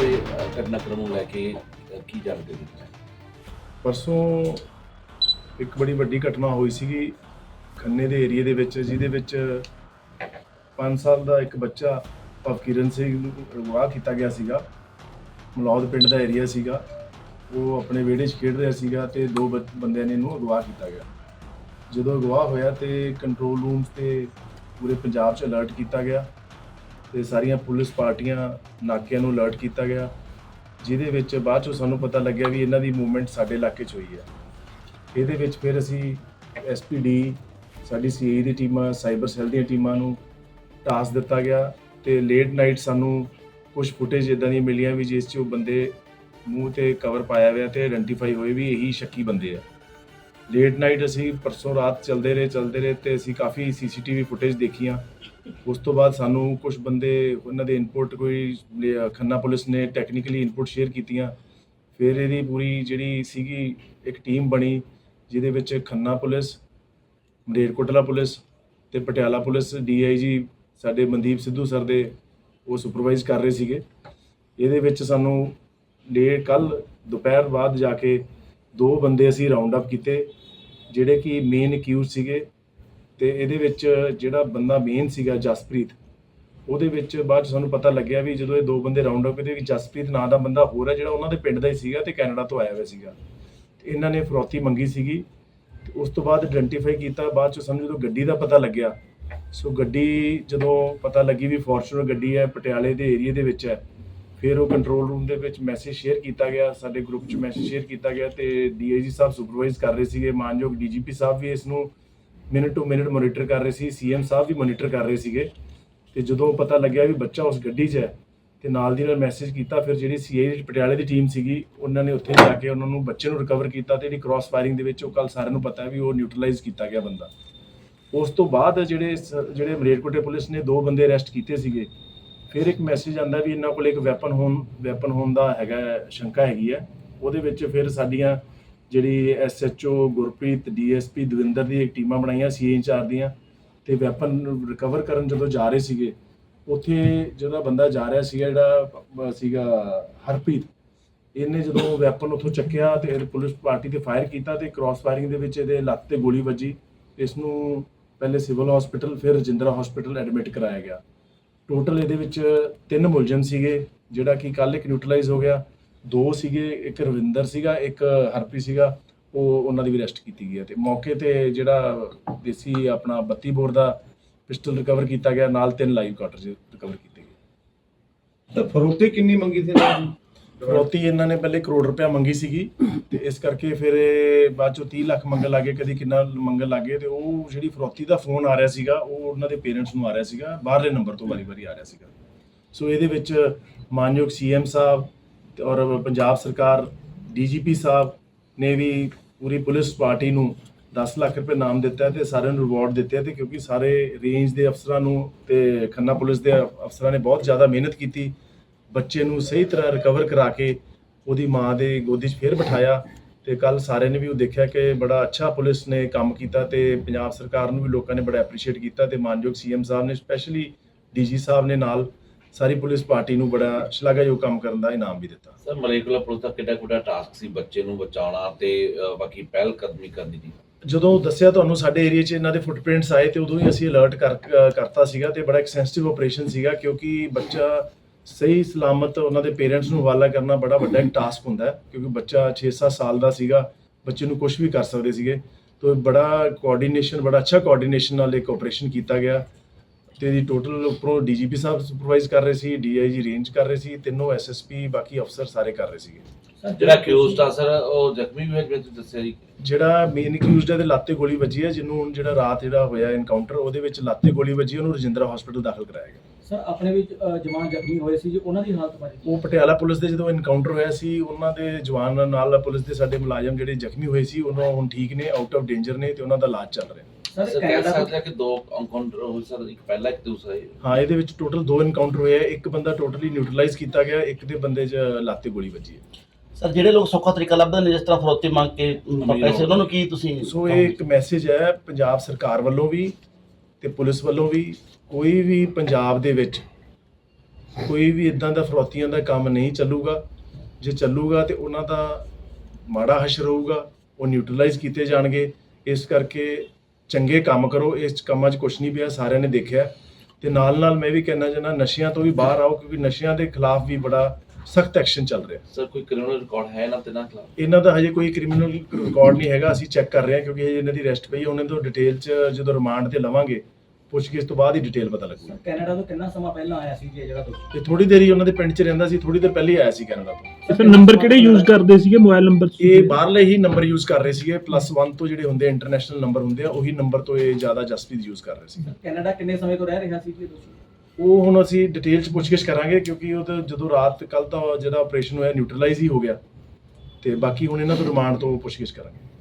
ਕੇ ਅ, ਕੀ ਜਾਣਕਾਰੀ ਦਿੱਤੀ ਪਰਸੋਂ ਇੱਕ ਬੜੀ ਵੱਡੀ ਘਟਨਾ ਹੋਈ ਸੀਗੀ ਖੰਨੇ ਦੇ ਏਰੀਆ ਦੇ ਵਿੱਚ ਜਿਹਦੇ ਵਿੱਚ 5 ਸਾਲ ਦਾ ਇੱਕ ਬੱਚਾ ਭਵਕਿਰਨ ਸਿੰਘ ਨੂੰ ਅਗਵਾ ਕੀਤਾ ਗਿਆ ਸੀਗਾ। ਮਲੌਦ ਪਿੰਡ ਦਾ ਏਰੀਆ ਸੀਗਾ। ਉਹ ਆਪਣੇ ਵਿਹੜੇ 'ਚ ਖੇਡ ਰਿਹਾ ਸੀਗਾ ਤੇ ਦੋ ਬ- ਬੰਦਿਆਂ ਨੇ ਇਹਨੂੰ ਅਗਵਾ ਕੀਤਾ ਗਿਆ। ਜਦੋਂ ਅਗਵਾ ਹੋਇਆ ਤੇ ਕੰਟਰੋਲ ਰੂਮ ਤੇ ਪੂਰੇ ਪੰਜਾਬ 'ਚ ਅਲਰਟ ਕੀਤਾ ਗਿਆ। ਤੇ ਸਾਰੀਆਂ ਪੁਲਿਸ ਪਾਰਟੀਆਂ ਨਾਕਿਆਂ ਨੂੰ ਅਲਰਟ ਕੀਤਾ ਗਿਆ, ਜਿਹਦੇ ਵਿੱਚ ਬਾਅਦ ਚੋਂ ਸਾਨੂੰ ਪਤਾ ਲੱਗਿਆ ਵੀ ਇਹਨਾਂ ਦੀ ਮੂਵਮੈਂਟ ਸਾਡੇ ਇਲਾਕੇ 'ਚ ਹੋਈ ਹੈ ਇਹਦੇ ਵਿੱਚ ਫਿਰ ਅਸੀਂ ਐਸਪੀਡੀ ਸਾਡੀ ਸੀਆਈ ਦੀ ਟੀਮਾਂ, ਸਾਈਬਰ ਸੈੱਲ ਦੀਆਂ ਟੀਮਾਂ ਨੂੰ ਟਾਸਕ ਦਿੱਤਾ ਗਿਆ ਤੇ ਲੇਟ ਨਾਈਟ ਸਾਨੂੰ ਕੁਝ ਫੁਟੇਜ ਇਦਾਂ ਦੀਆਂ ਮਿਲੀਆਂ ਵੀ ਜਿਸ 'ਚ ਉਹ ਬੰਦੇ ਮੂੰਹ ਤੇ ਕਵਰ ਪਾਇਆ ਹੋਇਆ ਤੇ ਆਇਡੈਂਟੀਫਾਈ ਹੋਏ ਵੀ ਇਹੀ ਸ਼ੱਕੀ ਬੰਦੇ ਆ। ਲੇਟ ਨਾਈਟ ਅਸੀਂ ਪਰਸੋਂ ਰਾਤ ਚੱਲਦੇ ਰਹੇ ਚੱਲਦੇ ਰਹੇ ਤੇ ਅਸੀਂ ਕਾਫੀ ਸੀਸੀਟੀਵੀ ਫੁਟੇਜ ਦੇਖੀਆਂ। ਉਸ ਤੋਂ ਬਾਅਦ ਸਾਨੂੰ ਕੁਝ ਬੰਦੇ ਉਹਨਾਂ ਦੇ ਇਨਪੁਟ ਕੋਈ ਖੰਨਾ ਪੁਲਿਸ ਨੇ ਟੈਕਨੀਕਲੀ ਇਨਪੁਟ ਸ਼ੇਅਰ ਕੀਤੀਆਂ। ਫਿਰ ਇਹਦੀ ਪੂਰੀ ਜਿਹੜੀ ਸੀਗੀ ਇੱਕ ਟੀਮ ਬਣੀ, ਜਿਹਦੇ ਵਿੱਚ ਖੰਨਾ ਪੁਲਿਸ, ਮਲੇਰਕੋਟਲਾ ਪੁਲਿਸ ਤੇ ਪਟਿਆਲਾ ਪੁਲਿਸ ਡੀਆਈਜੀ ਸਾਡੇ ਮਨਦੀਪ ਸਿੱਧੂ ਸਰ ਦੇ ਉਹ ਸੁਪਰਵਾਈਜ਼ ਕਰ ਰਹੇ ਸੀਗੇ। ਇਹਦੇ ਵਿੱਚ ਸਾਨੂੰ ਲੇ ਕੱਲ ਦੁਪਹਿਰ ਬਾਅਦ ਜਾ ਕੇ ਦੋ ਬੰਦੇ ਅਸੀਂ ਰਾਉਂਡ ਅਪ ਕੀਤੇ। ਜਿਹੜੇ ਕਿ ਮੇਨ ਅਕਿਊਜ਼ ਸੀਗੇ ਤੇ ਇਹਦੇ ਵਿੱਚ ਜਿਹੜਾ ਬੰਦਾ ਮੇਨ ਸੀਗਾ ਜਸਪ੍ਰੀਤ, ਉਹਦੇ ਵਿੱਚ ਬਾਅਦ 'ਚ ਸਾਨੂੰ ਪਤਾ ਲੱਗਿਆ ਵੀ ਜਦੋਂ ਇਹ ਦੋ ਬੰਦੇ ਰਾਉਂਡ ਅਪ ਇਹਦੇ ਵਿੱਚ ਜਸਪ੍ਰੀਤ ਨਾਂ ਦਾ ਬੰਦਾ ਹੋਰ ਹੈ ਜਿਹੜਾ ਉਹਨਾਂ ਦੇ ਪਿੰਡ ਦਾ ਹੀ ਸੀਗਾ ਤੇ ਕੈਨੇਡਾ ਤੋਂ ਆਇਆ ਹੋਇਆ ਸੀਗਾ। ਤੇ ਇਹਨਾਂ ਨੇ ਫਰੋਤੀ ਮੰਗੀ ਸੀਗੀ, ਤੇ ਉਸ ਤੋਂ ਬਾਅਦ ਆਇਡੈਂਟੀਫਾਈ ਕੀਤਾ, ਬਾਅਦ 'ਚ ਸਾਨੂੰ ਜਦੋਂ ਗੱਡੀ ਦਾ ਪਤਾ ਲੱਗਿਆ, ਸੋ ਗੱਡੀ ਜਦੋਂ ਪਤਾ ਲੱਗੀ ਵੀ ਫੋਰਚੂਨਰ ਗੱਡੀ ਹੈ, ਪਟਿਆਲੇ ਦੇ ਏਰੀਆ ਦੇ ਵਿੱਚ ਹੈ ਫਿਰ ਉਹ ਕੰਟਰੋਲ ਰੂਮ ਦੇ ਵਿੱਚ ਮੈਸੇਜ ਸ਼ੇਅਰ ਕੀਤਾ ਗਿਆ, ਸਾਡੇ ਗਰੁੱਪ 'ਚ ਮੈਸੇਜ ਸ਼ੇਅਰ ਕੀਤਾ ਗਿਆ ਤੇ ਡੀਆਈਜੀ ਸਾਹਿਬ ਸੁਪਰਵਾਈਜ਼ ਕਰ ਰਹੇ ਸੀਗੇ, ਮਾਨਯੋਗ ਡੀਜੀਪੀ ਸਾਹਿਬ ਵੀ ਇਸ ਨੂੰ ਮਿੰਟ ਟੂ ਮਿੰਟ ਮੋਨੀਟਰ ਕਰ ਰਹੇ ਸੀ ਸੀਐਮ ਸਾਹਿਬ ਵੀ ਮੋਨੀਟਰ ਕਰ ਰਹੇ ਸੀਗੇ ਤੇ ਜਦੋਂ ਪਤਾ ਲੱਗਿਆ ਵੀ ਬੱਚਾ ਉਸ ਗੱਡੀ 'ਚ ਹੈ ਤੇ ਨਾਲ ਦੀ ਨਾਲ ਮੈਸੇਜ ਕੀਤਾ, ਫਿਰ ਜਿਹੜੀ ਸੀਆਈ ਪਟਿਆਲੇ ਦੀ ਟੀਮ ਸੀਗੀ, ਉਹਨਾਂ ਨੇ ਉੱਥੇ ਜਾ ਕੇ ਉਹਨਾਂ ਨੂੰ ਬੱਚੇ ਨੂੰ ਰਿਕਵਰ ਕੀਤਾ ਤੇ ਜਿਹੜੀ ਕ੍ਰਾਸ ਫਾਇਰਿੰਗ ਦੇ ਵਿੱਚ ਉਹ ਕੱਲ ਸਾਰਿਆਂ ਨੂੰ ਪਤਾ ਹੈ ਵੀ ਉਹ ਨਿਊਟਰਲਾਈਜ਼ ਕੀਤਾ ਗਿਆ ਬੰਦਾ। ਉਸ ਤੋਂ ਬਾਅਦ ਜਿਹੜੇ ਸ- ਜਿਹੜੇ ਮਲੇਰਕੋਟੇ ਪੁਲਿਸ ਨੇ ਦੋ ਬੰਦੇ ਅਰੈਸਟ ਕੀਤੇ ਸੀਗੇ ਫਿਰ ਇੱਕ ਮੈਸੇਜ ਆਂਦਾ ਵੀ ਇਹਨਾਂ ਕੋਲ ਇੱਕ ਵੈਪਨ ਹੋਣ ਵੈਪਨ ਹੋਣ ਦਾ ਹੈਗਾ, ਸ਼ੰਕਾ ਹੈਗੀ ਹੈ। ਉਹਦੇ ਵਿੱਚ ਫਿਰ ਸਾਡੀਆਂ ਜਿਹੜੀ ਐਸਐਚਓ ਗੁਰਪ੍ਰੀਤ ਡੀਐਸਪੀ ਦਵਿੰਦਰ ਦੀ ਇੱਕ ਟੀਮਾਂ ਬਣਾਈਆਂ ਸੀ ਇੰਚਾਰਜ ਦੀਆਂ, ਤੇ ਵੈਪਨ ਰਿਕਵਰ ਕਰਨ ਜਦੋਂ ਜਾ ਰਹੇ ਸੀਗੇ, ਉੱਥੇ ਜਿਹੜਾ ਬੰਦਾ ਜਾ ਰਿਹਾ ਸੀਗਾ, ਜਿਹੜਾ ਸੀਗਾ ਹਰਪ੍ਰੀਤ, ਇਹਨੇ ਜਦੋਂ ਵੈਪਨ ਉੱਥੋਂ ਚੱਕਿਆ ਤੇ ਇਹ ਪੁਲਿਸ ਪਾਰਟੀ ਤੇ ਫਾਇਰ ਕੀਤਾ ਤੇ ਕ੍ਰਾਸ ਫਾਇਰਿੰਗ ਦੇ ਵਿੱਚ ਇਹਦੇ ਲੱਤ ਤੇ ਗੋਲੀ ਵੱਜੀ। ਇਸ ਨੂੰ ਪਹਿਲੇ ਸਿਵਲ ਹਸਪੀਟਲ ਫਿਰ ਰਜਿੰਦਰਾ ਹਸਪੀਟਲ ਐਡਮਿਟ ਕਰਾਇਆ ਗਿਆ। ਟੋਟਲ ਇਹਦੇ ਵਿੱਚ ਤਿੰਨ ਮੁਲਜ਼ਮ ਸੀਗੇ, ਜਿਹੜਾ ਕਿ ਕੱਲ ਇੱਕ ਨਿਊਟਰਲਾਈਜ਼ ਹੋ ਗਿਆ। ਦੋ ਸੀਗੇ, ਇੱਕ ਰਵਿੰਦਰ ਸੀਗਾ, ਇੱਕ ਹਰਪ੍ਰੀਤ ਸੀਗਾ। ਉਹ ਉਹਨਾਂ ਦੀ ਵੀ ਅਰੈਸਟ ਕੀਤੀ ਗਈ ਹੈ ਤੇ ਮੌਕੇ ਤੇ ਜਿਹੜਾ ਦੇਸੀ ਆਪਣਾ 32 ਬੋਰ ਦਾ ਪਿਸਟਲ ਰਿਕਵਰ ਕੀਤਾ ਗਿਆ, ਨਾਲ ਤਿੰਨ ਲਾਈਵ ਕਾਟਰਜ ਰਿਕਵਰ ਕੀਤੇ ਗਏ। ਤਾਂ ਫਰੋਤੀ ਕਿੰਨੀ ਮੰਗੀ ਸੀ ਇਹਨਾਂ ਨੇ ਫਰੋਤੀ ਇਹਨਾਂ ਨੇ ਪਹਿਲੇ ਕਰੋੜ ਰੁਪਇਆ ਮੰਗੀ ਸੀਗੀ ਤੇ ਇਸ ਕਰਕੇ ਫਿਰ ਇਹ ਬਾਅਦ ਚੋਂ 30 ਲੱਖ ਮੰਗਣ ਲੱਗੇ, ਕਦੀ ਕਿੰਨਾ ਮੰਗਣ ਲੱਗੇ ਤੇ ਉਹ ਜਿਹੜੀ ਫਰੋਤੀ ਦਾ ਫੋਨ ਆ ਰਿਹਾ ਸੀਗਾ, ਉਹ ਉਹਨਾਂ ਦੇ ਪੇਰੈਂਟਸ ਨੂੰ ਆ ਰਿਹਾ ਸੀਗਾ, ਬਾਹਰਲੇ ਨੰਬਰ ਤੋਂ ਵਾਰੀ-ਵਾਰੀ ਆ ਰਿਹਾ ਸੀਗਾ। ਸੋ ਇਹਦੇ ਵਿੱਚ ਮਾਨਯੋਗ ਸੀਐਮ ਸਾਹਿਬ ਤੇ ਔਰ ਪੰਜਾਬ ਸਰਕਾਰ ਡੀਜੀਪੀ ਸਾਹਿਬ ਨੇ ਵੀ ਪੂਰੀ ਪੁਲਿਸ ਪਾਰਟੀ ਨੂੰ 10 ਲੱਖ ਰੁਪਏ ਨਾਮ ਦਿੱਤਾ ਹੈ ਤੇ ਸਾਰਿਆਂ ਨੂੰ ਰਿਵਾਰਡ ਦਿੱਤੇ ਹੈ ਤੇ ਕਿਉਂਕਿ ਸਾਰੇ ਰੇਂਜ ਦੇ ਅਫਸਰਾਂ ਨੂੰ ਤੇ ਖੰਨਾ ਪੁਲਿਸ ਦੇ ਅਫਸਰਾਂ ਨੇ ਬਹੁਤ ਜ਼ਿਆਦਾ ਮਿਹਨਤ ਕੀਤੀ। ਬੱਚੇ ਨੂੰ ਸਹੀ ਤਰ੍ਹਾਂ ਰਿਕਵਰ ਕਰਾ ਕੇ ਉਹਦੀ ਮਾਂ ਦੇ ਗੋਦੀ 'ਚ ਫੇਰ ਬਿਠਾਇਆ ਤੇ ਕੱਲ ਸਾਰਿਆਂ ਨੇ ਵੀ ਉਹ ਦੇਖਿਆ ਕਿ ਬੜਾ ਅੱਛਾ ਪੁਲਿਸ ਨੇ ਕੰਮ ਕੀਤਾ ਤੇ ਪੰਜਾਬ ਸਰਕਾਰ ਨੂੰ ਵੀ ਲੋਕਾਂ ਨੇ ਬੜਾ ਐਪਰੀਸ਼ੀਏਟ ਕੀਤਾ ਤੇ ਮਾਨਯੋਗ ਸੀਐਮ ਸਾਹਿਬ ਨੇ ਸਪੈਸ਼ਲੀ ਡੀਜੀ ਸਾਹਿਬ ਨੇ ਨਾਲ ਸਾਰੀ ਪੁਲਿਸ ਪਾਰਟੀ ਨੂੰ ਬੜਾ ਸ਼ਲਾਘਾਯੋਗ ਕੰਮ ਕਰਨ ਦਾ ਇਨਾਮ ਵੀ ਦਿੱਤਾ। ਸਰ ਮਲੇਕੁਲਾ ਪੁਲਿਸ ਦਾ ਕਿੱਡਾ ਕੁੱਡਾ ਟਾਸਕ ਸੀ ਬੱਚੇ ਨੂੰ ਬਚਾਉਣਾ ਤੇ ਬਾਕੀ ਪਹਿਲ ਕਦਮੀ ਕਰਨੀ ਦੀ ਜਦੋਂ ਦੱਸਿਆ ਤੁਹਾਨੂੰ ਸਾਡੇ ਏਰੀਆ 'ਚ ਇਹਨਾਂ ਦੇ ਫੁੱਟਪ੍ਰਿੰਟਸ ਆਏ ਤੇ ਉਦੋਂ ਹੀ ਅਸੀਂ ਅਲਰਟ ਕਰਤਾ ਸੀਗਾ ਤੇ ਬੜਾ ਇੱਕ ਸੈਂਸਿਟਿਵ ਆਪਰੇਸ਼ਨ ਸੀਗਾ ਕਿਉਂਕਿ ਬੱਚਾ ਸਹੀ ਸਲਾਮਤ ਉਹਨਾਂ ਦੇ ਪੇਰੈਂਟਸ ਨੂੰ ਹਵਾਲਾ ਕਰਨਾ ਬੜਾ ਵੱਡਾ ਇੱਕ ਟਾਸਕ ਹੁੰਦਾ ਹੈ, ਕਿਉਂਕਿ ਬੱਚਾ 6-7 ਸਾਲ ਦਾ ਸੀਗਾ, ਬੱਚੇ ਨੂੰ ਕੁਝ ਵੀ ਕਰ ਸਕਦੇ ਸੀਗੇ। ਤੋਂ ਬੜਾ ਕੋਆਰਡੀਨੇਸ਼ਨ ਬੜਾ ਅੱਛਾ ਕੋਆਰਡੀਨੇਸ਼ਨ ਨਾਲ ਇੱਕ ਆਪਰੇਸ਼ਨ ਕੀਤਾ ਗਿਆ। ਤੇ ਇਹਦੀ ਟੋਟਲ ਉੱਪਰੋਂ ਡੀਜੀਪੀ ਸਾਹਿਬ ਸੁਪਰਵਾਈਜ਼ ਕਰ ਰਹੇ ਸੀ ਡੀਆਈਜੀ ਰੇਂਜ ਕਰ ਰਹੇ ਸੀ, ਤਿੰਨੋਂ ਐਸਐਸਪੀ ਬਾਕੀ ਅਫਸਰ ਸਾਰੇ ਕਰ ਰਹੇ ਸੀਗੇ। ਜਿਹੜਾ ਅਕਿਊਜ਼ਡ ਆ ਸਰ ਉਹ ਜ਼ਖਮੀ ਵੀ ਹੈ ਜਿਵੇਂ ਤੁਸੀਂ ਦੱਸਿਆ ਜੀ। ਜਿਹੜਾ ਮੇਨ ਅਕਿਊਜ਼ਡ ਹੈ ਦੇ ਲਾਤੇ ਗੋਲੀ ਵੱਜੀ ਹੈ ਜਿਹਨੂੰ ਹੁਣ ਜਿਹੜਾ ਰਾਤ ਜਿਹੜਾ ਹੋਇਆ ਐਨਕਾਊਂਟਰ ਉਹਦੇ ਵਿੱਚ ਲਾਤੇ ਗੋਲੀ ਵੱਜੀ ਉਹਨੂੰ ਰਜਿੰਦਰਾ ਹਸਪੀਟਲ ਦਾਖਲ ਕਰਾਇਆ ਗਿਆ। ਸਰ ਆਪਣੇ ਵਿੱਚ ਅ, ਜਵਾਨ ਜ਼ਖਮੀ ਹੋਏ ਸੀ ਜੀ ਉਹਨਾਂ ਦੀ ਹਾਲਤ ਬਾਰੇ ਉਹ ਪਟਿਆਲਾ ਪੁਲਿਸ ਦੇ ਜਦੋਂ ਐਨਕਾਊਂਟਰ ਹੋਇਆ ਸੀ ਉਹਨਾਂ ਦੇ ਜਵਾਨ ਨਾਲ ਪੁਲਿਸ ਦੇ ਸਾਡੇ ਮੁਲਾਜ਼ਮ ਜਿਹੜੇ ਜ਼ਖਮੀ ਹੋਏ ਸੀ ਉਹਨਾਂ ਹੁਣ ਠੀਕ ਨੇ ਆਊਟ ਆਫ ਡੇਂਜਰ ਨੇ ਤੇ ਉਹਨਾਂ ਦਾ ਇਲਾਜ ਚੱਲ ਰਿਹਾ। ਸਰ ਸਰ ਕਹਿ ਕੈਨੇਡਾ ਤੋਂ ਸਕਦੇ ਕਿ ਦੋ ਐਨਕਾਊਂਟਰ ਹੋਏ ਸਰ ਇੱਕ ਪਹਿਲਾ ਇੱਕ ਦੂਸਰਾ ਜੀ ਹਾਂ ਇਹਦੇ ਵਿੱਚ ਟੋਟਲ ਦੋ ਐਨਕਾਊਂਟਰ ਹੋਏ ਆ ਇੱਕ ਬੰਦਾ ਟੋਟਲੀ ਨਿਊਟਰਲਾਈਜ਼ ਕੀਤਾ ਗਿਆ ਇੱਕ ਦੇ ਬੰਦੇ 'ਚ ਲਾਤੇ ਗੋਲੀ ਵੱਜੀ ਹੈ। ਸਰ ਜਿਹੜੇ ਲੋਕ ਸੌਖਾ ਤਰੀਕਾ ਲੱਭਦੇ ਨੇ ਜਿਸ ਤਰ੍ਹਾਂ ਫਰੋਤੀ ਮੰਗ ਕੇ ਪੈਸੇ ਉਹਨਾਂ ਨੂੰ ਕੀ ਤੁਸੀਂ ਸੋ ਇਹ ਇੱਕ ਮੈਸੇਜ ਹੈ ਪੰਜਾਬ ਸਰਕਾਰ ਵੱਲੋਂ ਵੀ ਤੇ ਪੁਲਿਸ ਵੱਲੋਂ ਵੀ ਕੋਈ ਵੀ ਪੰਜਾਬ ਦੇ ਵਿੱਚ ਕੋਈ ਵੀ ਇਦਾਂ ਦਾ ਫਰੋਤੀਆਂ ਦਾ ਕੰਮ ਨਹੀਂ ਚੱਲੂਗਾ। ਜੇ ਚੱਲੂਗਾ ਤੇ ਉਹਨਾਂ ਦਾ ਮਾੜਾ ਹਸ਼ਰ ਹੋਊਗਾ ਉਹ ਨਿਊਟਰਲਾਈਜ਼ ਕੀਤੇ ਜਾਣਗੇ। ਇਸ ਕਰਕੇ ਚੰਗੇ ਕੰਮ ਕਰੋ ਇਸ ਕੰਮਾਂ 'ਚ ਕੁਝ ਨਹੀਂ ਪਿਆ ਸਾਰਿਆਂ ਨੇ ਦੇਖਿਆ। ਤੇ ਨਾਲ ਨਾਲ ਮੈਂ ਵੀ ਕਹਿਣਾ ਚਾਹੁੰਦਾ ਨਸ਼ਿਆਂ ਤੋਂ ਵੀ ਬਾਹਰ ਆਓ ਕਿਉਂਕਿ ਨਸ਼ਿਆਂ ਦੇ ਖਿਲਾਫ ਵੀ ਬੜਾ ਸਖਤ ਐਕਸ਼ਨ ਚੱਲ ਰਿਹਾ। ਸਰ ਕੋਈ ਕ੍ਰਿਮੀਨਲ ਰਿਕਾਰਡ ਹੈ ਨਾ ਤੇ ਨਾ ਖਿਲਾਫ? ਇਹਨਾਂ ਦਾ ਹਜੇ ਕੋਈ ਕ੍ਰਿਮੀਨਲ ਰਿਕਾਰਡ ਨਹੀਂ ਹੈਗਾ ਅਸੀਂ ਚੈੱਕ ਕਰ ਰਹੇ ਹਾਂ ਕਿਉਂਕਿ ਹਜੇ ਇਹਨਾਂ ਦੀ ਅਰੈਸਟ ਪਈ ਹੈ ਉਹਨਾਂ ਤੋਂ ਡਿਟੇਲ 'ਚ ਜਦੋਂ ਰਿਮਾਂਡ ਤੇ ਲਵਾਂਗੇ ਪੁੱਛਗਿੱਛ ਤੋਂ ਬਾਅਦ ਹੀ ਡਿਟੇਲ ਪਤਾ ਲੱਗੂਗਾ ਕੈਨੇਡਾ ਤੋਂ ਕਿੰਨਾ ਸਮਾਂ ਪਹਿਲਾਂ ਆਇਆ ਸੀ ਜੀ ਇਹ ਜਗ੍ਹਾ ਤੋਂ ਤੇ ਥੋੜੀ ਦੇਰੀ ਉਹਨਾਂ ਦੇ ਪਿੰਡ 'ਚ ਰਹਿੰਦਾ ਸੀ ਥੋੜੀ ਦੇਰ ਪਹਿਲੇ ਹੀ ਆਇਆ ਸੀ ਕੈਨੇਡਾ ਤੋਂ। ਤੇ ਫਿਰ ਨੰਬਰ ਕਿਹੜੇ ਯੂਜ਼ ਕਰਦੇ ਸੀਗੇ? ਮੋਬਾਈਲ ਨੰਬਰ ਇਹ ਬਾਹਰਲੇ ਹੀ ਨੰਬਰ ਯੂਜ਼ ਕਰ ਰਹੇ ਸੀਗੇ ਪਲੱਸ 1 ਤੋਂ ਜਿਹੜੇ ਹੁੰਦੇ ਇੰਟਰਨੈਸ਼ਨਲ ਨੰਬਰ ਹੁੰਦੇ ਆ ਉਹੀ ਨੰਬਰ ਤੋਂ ਇਹ ਜ਼ਿਆਦਾ ਜਸਪੀਤ ਯੂਜ਼ ਕਰ ਰਹੇ ਸੀ। ਕੈਨੇਡਾ ਕਿੰਨੇ ਸਮੇਂ ਤੋਂ ਰਹਿ ਰਿਹਾ ਸੀ ਜੀ ਇਹ ਦੋਸ਼ੀ? ਉਹ ਹੁਣ ਅਸੀਂ ਡਿਟੇਲ 'ਚ ਪੁੱਛਗਿੱਛ ਕਰਾਂਗੇ ਕਿਉਂਕਿ ਉਹ ਤਾਂ ਜਦੋਂ ਰਾਤ ਕੱਲ ਦਾ ਜਿਹੜਾ ਆਪਰੇਸ਼ਨ ਹੋਇਆ ਨਿਊਟਰਲਾਈਜ਼ ਹੀ ਹੋ ਗਿਆ। ਤੇ ਬਾਕੀ ਹੁਣ ਇਹਨਾਂ ਤੋਂ ਰਿਮਾਂਡ ਤੋਂ ਪੁੱਛਗਿੱਛ ਕਰਾਂਗੇ।